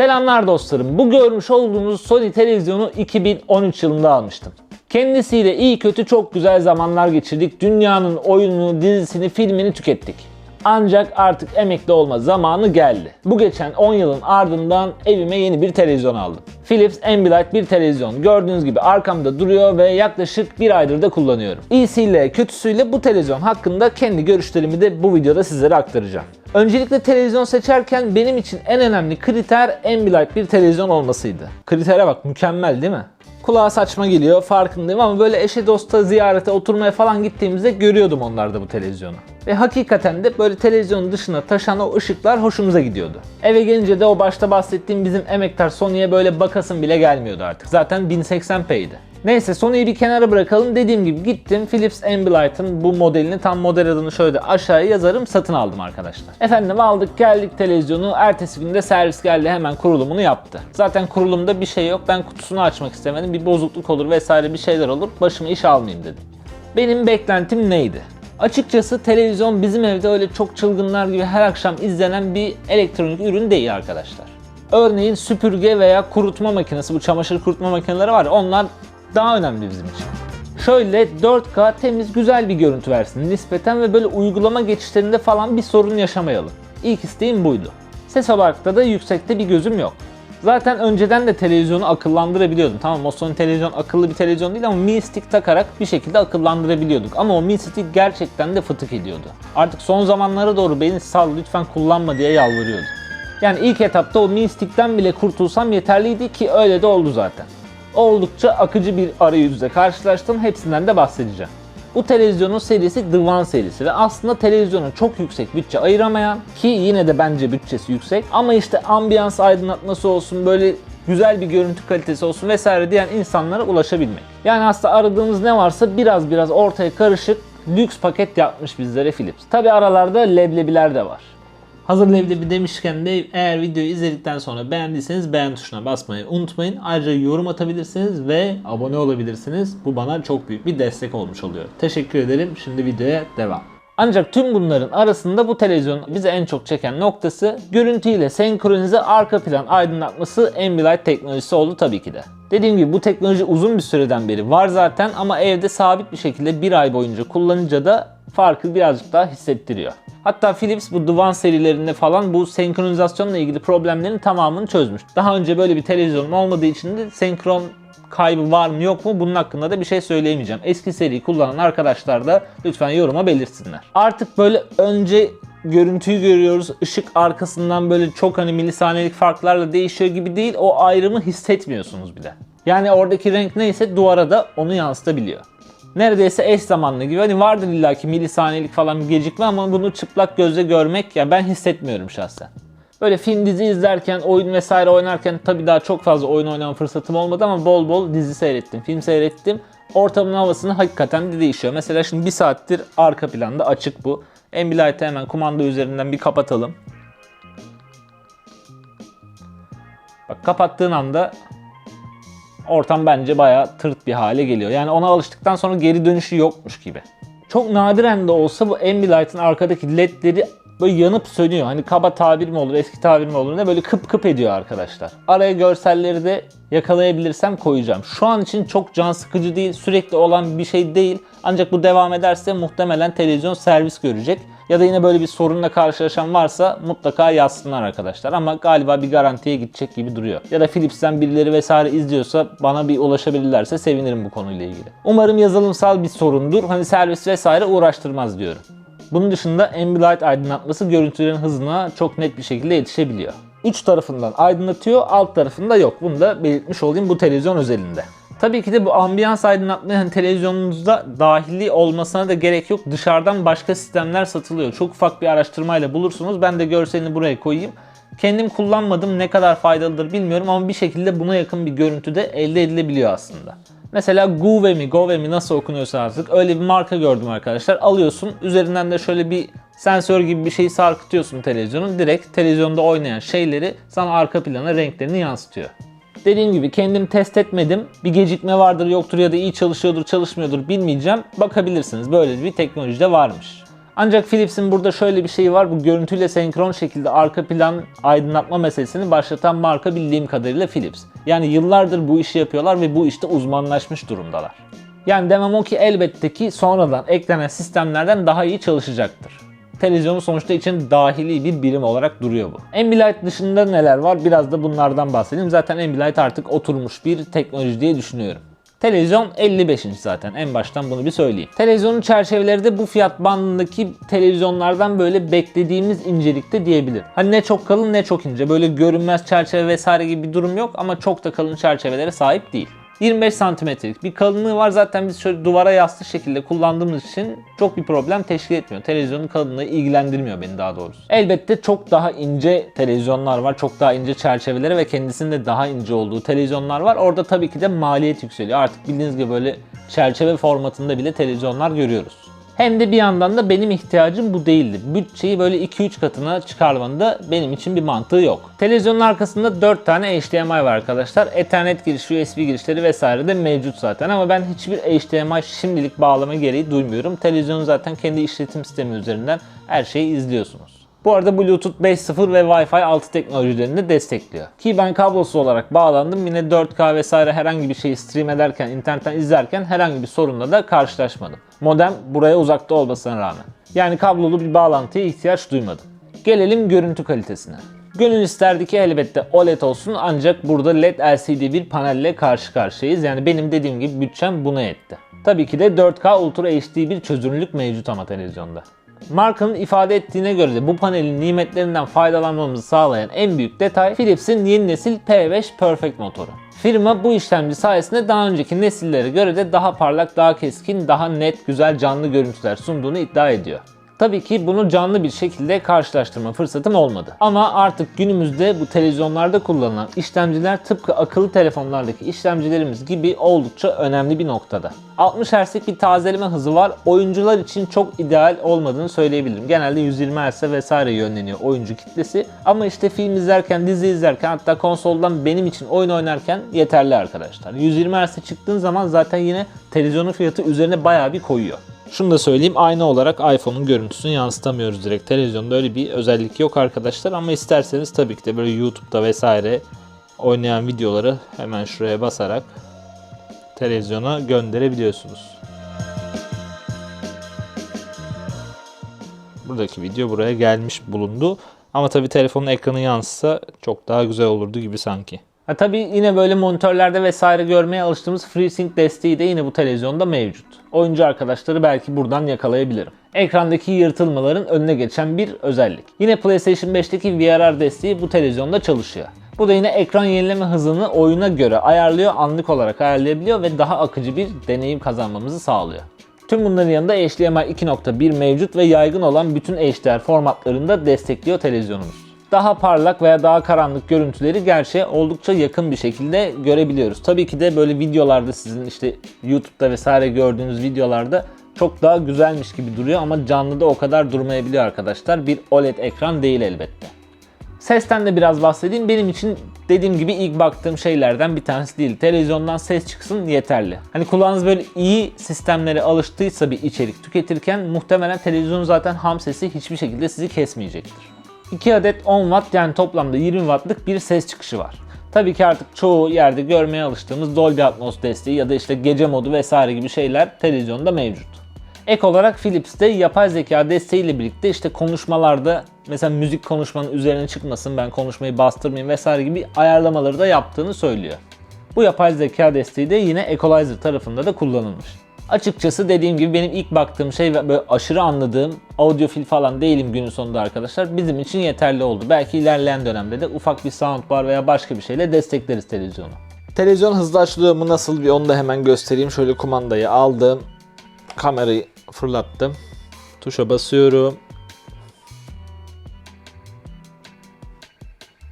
Selamlar dostlarım. Bu görmüş olduğunuz Sony televizyonu 2013 yılında almıştım. Kendisiyle iyi kötü çok güzel zamanlar geçirdik. Dünyanın oyununu, dizisini, filmini tükettik. Ancak artık emekli olma zamanı geldi. Bu geçen 10 yılın ardından evime yeni bir televizyon aldım. Philips Ambilight bir televizyon. Gördüğünüz gibi arkamda duruyor ve yaklaşık bir aydır da kullanıyorum. İyisiyle kötüsüyle bu televizyon hakkında kendi görüşlerimi de bu videoda sizlere aktaracağım. Öncelikle televizyon seçerken benim için en önemli kriter Ambilight bir televizyon olmasıydı. Kritere bak mükemmel değil mi? Kulağa saçma geliyor farkındayım ama böyle eşe dosta ziyarete oturmaya falan gittiğimizde görüyordum onlarda bu televizyonu. Ve hakikaten de böyle televizyonun dışına taşan o ışıklar hoşumuza gidiyordu. Eve gelince de o başta bahsettiğim bizim emektar Sony'ye böyle bakasım bile gelmiyordu artık. Zaten 1080p'ydi. Neyse Sony'yi bir kenara bırakalım. Dediğim gibi gittim Philips Ambilight'ın bu modelini tam model adını şöyle aşağıya yazarım satın aldım arkadaşlar. Efendim aldık geldik televizyonu. Ertesi günde servis geldi hemen kurulumunu yaptı. Zaten kurulumda bir şey yok. Ben kutusunu açmak istemedim. Bir bozukluk olur vesaire bir şeyler olur. Başıma iş almayayım dedim. Benim beklentim neydi? Açıkçası televizyon bizim evde öyle çok çılgınlar gibi her akşam izlenen bir elektronik ürün değil arkadaşlar. Örneğin süpürge veya kurutma makinesi, bu çamaşır kurutma makineleri var ya onlar daha önemli bizim için. Şöyle 4K temiz güzel bir görüntü versin nispeten ve böyle uygulama geçişlerinde falan bir sorun yaşamayalım. İlk isteğim buydu. Ses olarak da, da yüksekte bir gözüm yok. Zaten önceden de televizyonu akıllandırabiliyordum. Tamam o Sony televizyon akıllı bir televizyon değil ama Mi Stick takarak bir şekilde akıllandırabiliyorduk. Ama o Mi Stick gerçekten de fıtık ediyordu. Artık son zamanlara doğru beni sal lütfen kullanma diye yalvarıyordu. Yani ilk etapta o Mi Stick'ten bile kurtulsam yeterliydi ki öyle de oldu zaten. Oldukça akıcı bir arayüzle karşılaştım. Hepsinden de bahsedeceğim. Bu televizyonun serisi The One serisi ve aslında televizyona çok yüksek bütçe ayıramayan ki yine de bence bütçesi yüksek ama işte ambiyans aydınlatması olsun böyle güzel bir görüntü kalitesi olsun vesaire diyen insanlara ulaşabilmek. Yani aslında aradığımız ne varsa biraz biraz ortaya karışık lüks paket yapmış bizlere Philips. Tabi aralarda leblebiler de var. Hazır leblebi demişken de eğer videoyu izledikten sonra beğendiyseniz beğen tuşuna basmayı unutmayın. Ayrıca yorum atabilirsiniz ve abone olabilirsiniz. Bu bana çok büyük bir destek olmuş oluyor. Teşekkür ederim. Şimdi videoya devam. Ancak tüm bunların arasında bu televizyon bize en çok çeken noktası görüntüyle senkronize arka plan aydınlatması Ambilight teknolojisi oldu tabii ki de. Dediğim gibi bu teknoloji uzun bir süreden beri var zaten ama evde sabit bir şekilde bir ay boyunca kullanınca da farkı birazcık daha hissettiriyor. Hatta Philips bu Duvan serilerinde falan bu senkronizasyonla ilgili problemlerin tamamını çözmüş. Daha önce böyle bir televizyonum olmadığı için de senkron kaybı var mı yok mu bunun hakkında da bir şey söyleyemeyeceğim. Eski seri kullanan arkadaşlar da lütfen yoruma belirsinler. Artık böyle önce görüntüyü görüyoruz. Işık arkasından böyle çok hani milisaniyelik farklarla değişiyor gibi değil. O ayrımı hissetmiyorsunuz bile. Yani oradaki renk neyse duvara da onu yansıtabiliyor. Neredeyse eş zamanlı gibi. Hani vardır illaki milisaniyelik falan bir gecikme ama bunu çıplak gözle görmek ya ben hissetmiyorum şahsen. Böyle film dizi izlerken, oyun vesaire oynarken tabii daha çok fazla oyun oynama fırsatım olmadı ama bol bol dizi seyrettim, film seyrettim. Ortamın havasını hakikaten de değişiyor. Mesela şimdi bir saattir arka planda açık bu. Ambilight'ı hemen kumanda üzerinden bir kapatalım. Bak kapattığın anda ortam bence bayağı tırt bir hale geliyor. Yani ona alıştıktan sonra geri dönüşü yokmuş gibi. Çok nadiren de olsa bu Ambilight'ın arkadaki ledleri böyle yanıp sönüyor. Hani kaba tabir mi olur, eski tabir mi olur ne böyle kıp kıp ediyor arkadaşlar. Araya görselleri de yakalayabilirsem koyacağım. Şu an için çok can sıkıcı değil, sürekli olan bir şey değil. Ancak bu devam ederse muhtemelen televizyon servis görecek. Ya da yine böyle bir sorunla karşılaşan varsa mutlaka yazsınlar arkadaşlar. Ama galiba bir garantiye gidecek gibi duruyor. Ya da Philips'ten birileri vesaire izliyorsa bana bir ulaşabilirlerse sevinirim bu konuyla ilgili. Umarım yazılımsal bir sorundur. Hani servis vesaire uğraştırmaz diyorum. Bunun dışında Ambilight aydınlatması görüntülerin hızına çok net bir şekilde yetişebiliyor. Üç tarafından aydınlatıyor, alt tarafında yok. Bunu da belirtmiş olayım bu televizyon özelinde. Tabii ki de bu ambiyans aydınlatma yani televizyonunuzda dahili olmasına da gerek yok. Dışarıdan başka sistemler satılıyor. Çok ufak bir araştırmayla bulursunuz. Ben de görselini buraya koyayım. Kendim kullanmadım ne kadar faydalıdır bilmiyorum ama bir şekilde buna yakın bir görüntü de elde edilebiliyor aslında. Mesela Guve mi, Gove mi nasıl okunuyorsa artık öyle bir marka gördüm arkadaşlar. Alıyorsun üzerinden de şöyle bir sensör gibi bir şeyi sarkıtıyorsun televizyonun. Direkt televizyonda oynayan şeyleri sana arka plana renklerini yansıtıyor. Dediğim gibi kendim test etmedim. Bir gecikme vardır yoktur ya da iyi çalışıyordur çalışmıyordur bilmeyeceğim. Bakabilirsiniz böyle bir teknoloji de varmış. Ancak Philips'in burada şöyle bir şeyi var. Bu görüntüyle senkron şekilde arka plan aydınlatma meselesini başlatan marka bildiğim kadarıyla Philips. Yani yıllardır bu işi yapıyorlar ve bu işte uzmanlaşmış durumdalar. Yani demem o ki elbette ki sonradan eklenen sistemlerden daha iyi çalışacaktır. Televizyonun sonuçta için dahili bir birim olarak duruyor bu. Ambilight dışında neler var biraz da bunlardan bahsedeyim. Zaten Ambilight artık oturmuş bir teknoloji diye düşünüyorum. Televizyon 55 inç zaten en baştan bunu bir söyleyeyim. Televizyonun çerçeveleri de bu fiyat bandındaki televizyonlardan böyle beklediğimiz incelikte diyebilir. Hani ne çok kalın ne çok ince böyle görünmez çerçeve vesaire gibi bir durum yok ama çok da kalın çerçevelere sahip değil. 25 santimetrelik bir kalınlığı var. Zaten biz şöyle duvara yaslı şekilde kullandığımız için çok bir problem teşkil etmiyor. Televizyonun kalınlığı ilgilendirmiyor beni daha doğrusu. Elbette çok daha ince televizyonlar var. Çok daha ince çerçeveleri ve kendisinde daha ince olduğu televizyonlar var. Orada tabii ki de maliyet yükseliyor. Artık bildiğiniz gibi böyle çerçeve formatında bile televizyonlar görüyoruz. Hem de bir yandan da benim ihtiyacım bu değildi. Bütçeyi böyle 2-3 katına çıkarmanın da benim için bir mantığı yok. Televizyonun arkasında 4 tane HDMI var arkadaşlar. Ethernet girişi, USB girişleri vesaire de mevcut zaten ama ben hiçbir HDMI şimdilik bağlama gereği duymuyorum. Televizyonun zaten kendi işletim sistemi üzerinden her şeyi izliyorsunuz. Bu arada Bluetooth 5.0 ve Wi-Fi 6 teknolojilerini de destekliyor. Ki ben kablosuz olarak bağlandım. Yine 4K vesaire herhangi bir şeyi stream ederken, internetten izlerken herhangi bir sorunla da karşılaşmadım. Modem buraya uzakta olmasına rağmen. Yani kablolu bir bağlantıya ihtiyaç duymadım. Gelelim görüntü kalitesine. Gönül isterdi ki elbette OLED olsun ancak burada LED LCD bir panelle karşı karşıyayız. Yani benim dediğim gibi bütçem buna yetti. Tabii ki de 4K Ultra HD bir çözünürlük mevcut ama televizyonda. Markanın ifade ettiğine göre de bu panelin nimetlerinden faydalanmamızı sağlayan en büyük detay Philips'in yeni nesil P5 Perfect motoru. Firma bu işlemci sayesinde daha önceki nesillere göre de daha parlak, daha keskin, daha net, güzel canlı görüntüler sunduğunu iddia ediyor. Tabii ki bunu canlı bir şekilde karşılaştırma fırsatım olmadı. Ama artık günümüzde bu televizyonlarda kullanılan işlemciler tıpkı akıllı telefonlardaki işlemcilerimiz gibi oldukça önemli bir noktada. 60 Hz'lik bir tazeleme hızı var. Oyuncular için çok ideal olmadığını söyleyebilirim. Genelde 120 Hz'e vesaire yönleniyor oyuncu kitlesi. Ama işte film izlerken, dizi izlerken hatta konsoldan benim için oyun oynarken yeterli arkadaşlar. 120 Hz'e çıktığın zaman zaten yine televizyonun fiyatı üzerine bayağı bir koyuyor. Şunu da söyleyeyim aynı olarak iPhone'un görüntüsünü yansıtamıyoruz direkt. Televizyonda öyle bir özellik yok arkadaşlar ama isterseniz tabii ki de böyle YouTube'da vesaire oynayan videoları hemen şuraya basarak televizyona gönderebiliyorsunuz. Buradaki video buraya gelmiş bulundu. Ama tabii telefonun ekranı yansısa çok daha güzel olurdu gibi sanki. Ha tabii yine böyle monitörlerde vesaire görmeye alıştığımız FreeSync desteği de yine bu televizyonda mevcut. Oyuncu arkadaşları belki buradan yakalayabilirim. Ekrandaki yırtılmaların önüne geçen bir özellik. Yine PlayStation 5'teki VRR desteği bu televizyonda çalışıyor. Bu da yine ekran yenileme hızını oyuna göre ayarlıyor, anlık olarak ayarlayabiliyor ve daha akıcı bir deneyim kazanmamızı sağlıyor. Tüm bunların yanında HDMI 2.1 mevcut ve yaygın olan bütün HDR formatlarında destekliyor televizyonumuz daha parlak veya daha karanlık görüntüleri gerçeğe oldukça yakın bir şekilde görebiliyoruz. Tabii ki de böyle videolarda sizin işte YouTube'da vesaire gördüğünüz videolarda çok daha güzelmiş gibi duruyor ama canlıda o kadar durmayabiliyor arkadaşlar. Bir OLED ekran değil elbette. Sesten de biraz bahsedeyim. Benim için dediğim gibi ilk baktığım şeylerden bir tanesi değil. Televizyondan ses çıksın yeterli. Hani kulağınız böyle iyi sistemlere alıştıysa bir içerik tüketirken muhtemelen televizyon zaten ham sesi hiçbir şekilde sizi kesmeyecektir. 2 adet 10 watt yani toplamda 20 wattlık bir ses çıkışı var. Tabii ki artık çoğu yerde görmeye alıştığımız Dolby Atmos desteği ya da işte gece modu vesaire gibi şeyler televizyonda mevcut. Ek olarak Philips de yapay zeka desteğiyle birlikte işte konuşmalarda mesela müzik konuşmanın üzerine çıkmasın ben konuşmayı bastırmayayım vesaire gibi ayarlamaları da yaptığını söylüyor. Bu yapay zeka desteği de yine Equalizer tarafında da kullanılmış. Açıkçası dediğim gibi benim ilk baktığım şey ve böyle aşırı anladığım audiofil falan değilim günün sonunda arkadaşlar. Bizim için yeterli oldu. Belki ilerleyen dönemde de ufak bir soundbar veya başka bir şeyle destekleriz televizyonu. Televizyon hızlı açılıyor mu nasıl bir onu da hemen göstereyim. Şöyle kumandayı aldım. Kamerayı fırlattım. Tuşa basıyorum.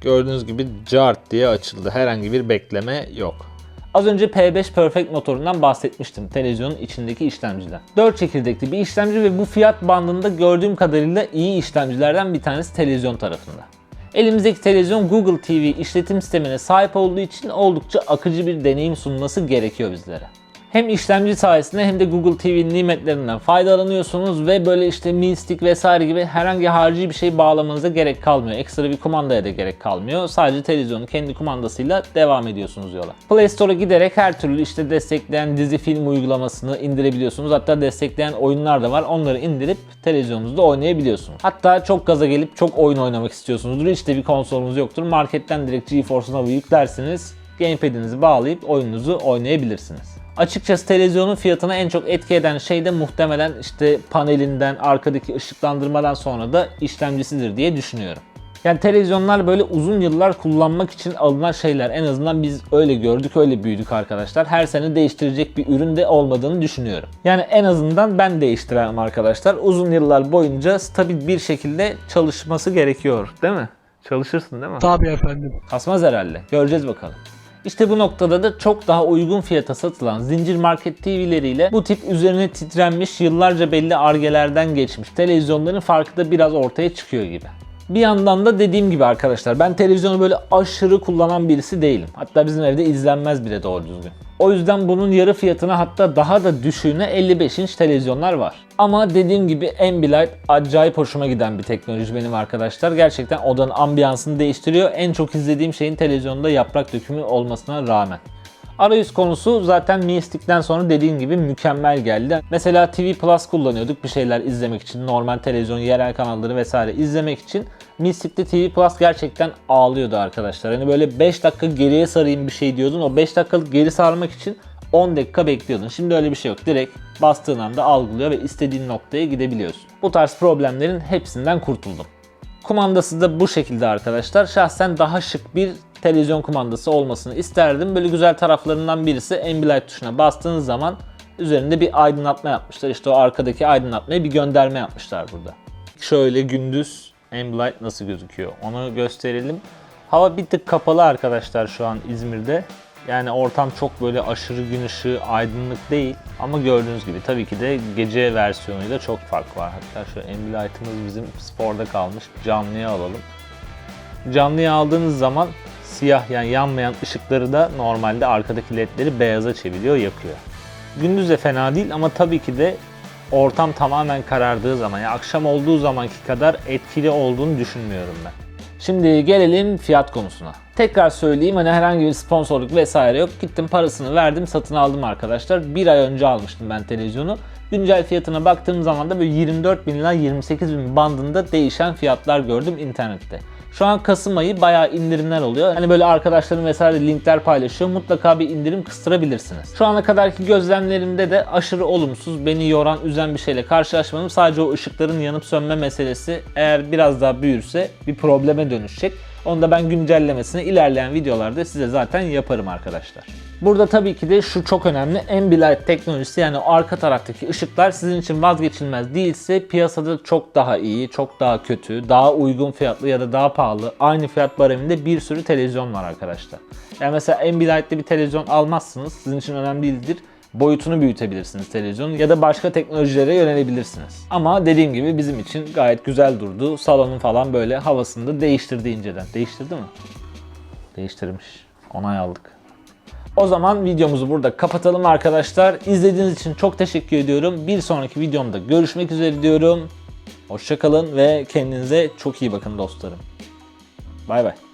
Gördüğünüz gibi cart diye açıldı. Herhangi bir bekleme yok. Az önce P5 Perfect motorundan bahsetmiştim televizyonun içindeki işlemciden. 4 çekirdekli bir işlemci ve bu fiyat bandında gördüğüm kadarıyla iyi işlemcilerden bir tanesi televizyon tarafında. Elimizdeki televizyon Google TV işletim sistemine sahip olduğu için oldukça akıcı bir deneyim sunması gerekiyor bizlere. Hem işlemci sayesinde hem de Google TV'nin nimetlerinden faydalanıyorsunuz ve böyle işte Mi Stick vesaire gibi herhangi harici bir şey bağlamanıza gerek kalmıyor. Ekstra bir kumandaya da gerek kalmıyor. Sadece televizyonu kendi kumandasıyla devam ediyorsunuz yola. Play Store'a giderek her türlü işte destekleyen dizi film uygulamasını indirebiliyorsunuz. Hatta destekleyen oyunlar da var. Onları indirip televizyonunuzda oynayabiliyorsunuz. Hatta çok gaza gelip çok oyun oynamak istiyorsunuzdur. De bir konsolunuz yoktur. Marketten direkt GeForce Now'ı yüklersiniz. Gamepad'inizi bağlayıp oyununuzu oynayabilirsiniz. Açıkçası televizyonun fiyatına en çok etki eden şey de muhtemelen işte panelinden, arkadaki ışıklandırmadan sonra da işlemcisidir diye düşünüyorum. Yani televizyonlar böyle uzun yıllar kullanmak için alınan şeyler. En azından biz öyle gördük, öyle büyüdük arkadaşlar. Her sene değiştirecek bir ürün de olmadığını düşünüyorum. Yani en azından ben değiştiremem arkadaşlar. Uzun yıllar boyunca stabil bir şekilde çalışması gerekiyor. Değil mi? Çalışırsın değil mi? Tabii efendim. Kasmaz herhalde. Göreceğiz bakalım. İşte bu noktada da çok daha uygun fiyata satılan zincir market TV'leriyle bu tip üzerine titrenmiş yıllarca belli argelerden geçmiş televizyonların farkı da biraz ortaya çıkıyor gibi. Bir yandan da dediğim gibi arkadaşlar ben televizyonu böyle aşırı kullanan birisi değilim. Hatta bizim evde izlenmez bile doğru düzgün. O yüzden bunun yarı fiyatına hatta daha da düşüğüne 55 inç televizyonlar var. Ama dediğim gibi Ambilight acayip hoşuma giden bir teknoloji benim arkadaşlar. Gerçekten odanın ambiyansını değiştiriyor. En çok izlediğim şeyin televizyonda yaprak dökümü olmasına rağmen. Arayüz konusu zaten Mi Stick'ten sonra dediğim gibi mükemmel geldi. Mesela TV Plus kullanıyorduk bir şeyler izlemek için. Normal televizyon, yerel kanalları vesaire izlemek için. Mi Stick'te TV Plus gerçekten ağlıyordu arkadaşlar. Hani böyle 5 dakika geriye sarayım bir şey diyordun. O 5 dakikalık geri sarmak için 10 dakika bekliyordun. Şimdi öyle bir şey yok. Direkt bastığın anda algılıyor ve istediğin noktaya gidebiliyorsun. Bu tarz problemlerin hepsinden kurtuldum. Kumandası da bu şekilde arkadaşlar. Şahsen daha şık bir televizyon kumandası olmasını isterdim. Böyle güzel taraflarından birisi Ambilight tuşuna bastığınız zaman üzerinde bir aydınlatma yapmışlar. İşte o arkadaki aydınlatmaya bir gönderme yapmışlar burada. Şöyle gündüz Ambilight nasıl gözüküyor onu gösterelim. Hava bir tık kapalı arkadaşlar şu an İzmir'de. Yani ortam çok böyle aşırı gün ışığı, aydınlık değil. Ama gördüğünüz gibi tabii ki de gece versiyonuyla çok fark var. Hatta şu Ambilight'ımız bizim sporda kalmış. Canlıya alalım. Canlıya aldığınız zaman siyah yani yanmayan ışıkları da normalde arkadaki ledleri beyaza çeviriyor, yakıyor. Gündüz de fena değil ama tabii ki de ortam tamamen karardığı zaman, yani akşam olduğu zamanki kadar etkili olduğunu düşünmüyorum ben. Şimdi gelelim fiyat konusuna. Tekrar söyleyeyim hani herhangi bir sponsorluk vesaire yok. Gittim parasını verdim satın aldım arkadaşlar. Bir ay önce almıştım ben televizyonu. Güncel fiyatına baktığım zaman da böyle 24 bin ila 28 bin bandında değişen fiyatlar gördüm internette. Şu an Kasım ayı bayağı indirimler oluyor. Hani böyle arkadaşlarım vesaire linkler paylaşıyor. Mutlaka bir indirim kıstırabilirsiniz. Şu ana kadarki gözlemlerimde de aşırı olumsuz, beni yoran, üzen bir şeyle karşılaşmadım. Sadece o ışıkların yanıp sönme meselesi eğer biraz daha büyürse bir probleme dönüşecek. Onu da ben güncellemesini ilerleyen videolarda size zaten yaparım arkadaşlar. Burada tabii ki de şu çok önemli. Ambilight teknolojisi yani arka taraftaki ışıklar sizin için vazgeçilmez değilse piyasada çok daha iyi, çok daha kötü, daha uygun fiyatlı ya da daha pahalı aynı fiyat bareminde bir sürü televizyon var arkadaşlar. Yani mesela Ambilight'li bir televizyon almazsınız. Sizin için önemli değildir boyutunu büyütebilirsiniz televizyonun ya da başka teknolojilere yönelebilirsiniz. Ama dediğim gibi bizim için gayet güzel durdu. Salonun falan böyle havasını da değiştirdi inceden. Değiştirdi mi? Değiştirmiş. Onay aldık. O zaman videomuzu burada kapatalım arkadaşlar. İzlediğiniz için çok teşekkür ediyorum. Bir sonraki videomda görüşmek üzere diyorum. Hoşçakalın ve kendinize çok iyi bakın dostlarım. Bay bay.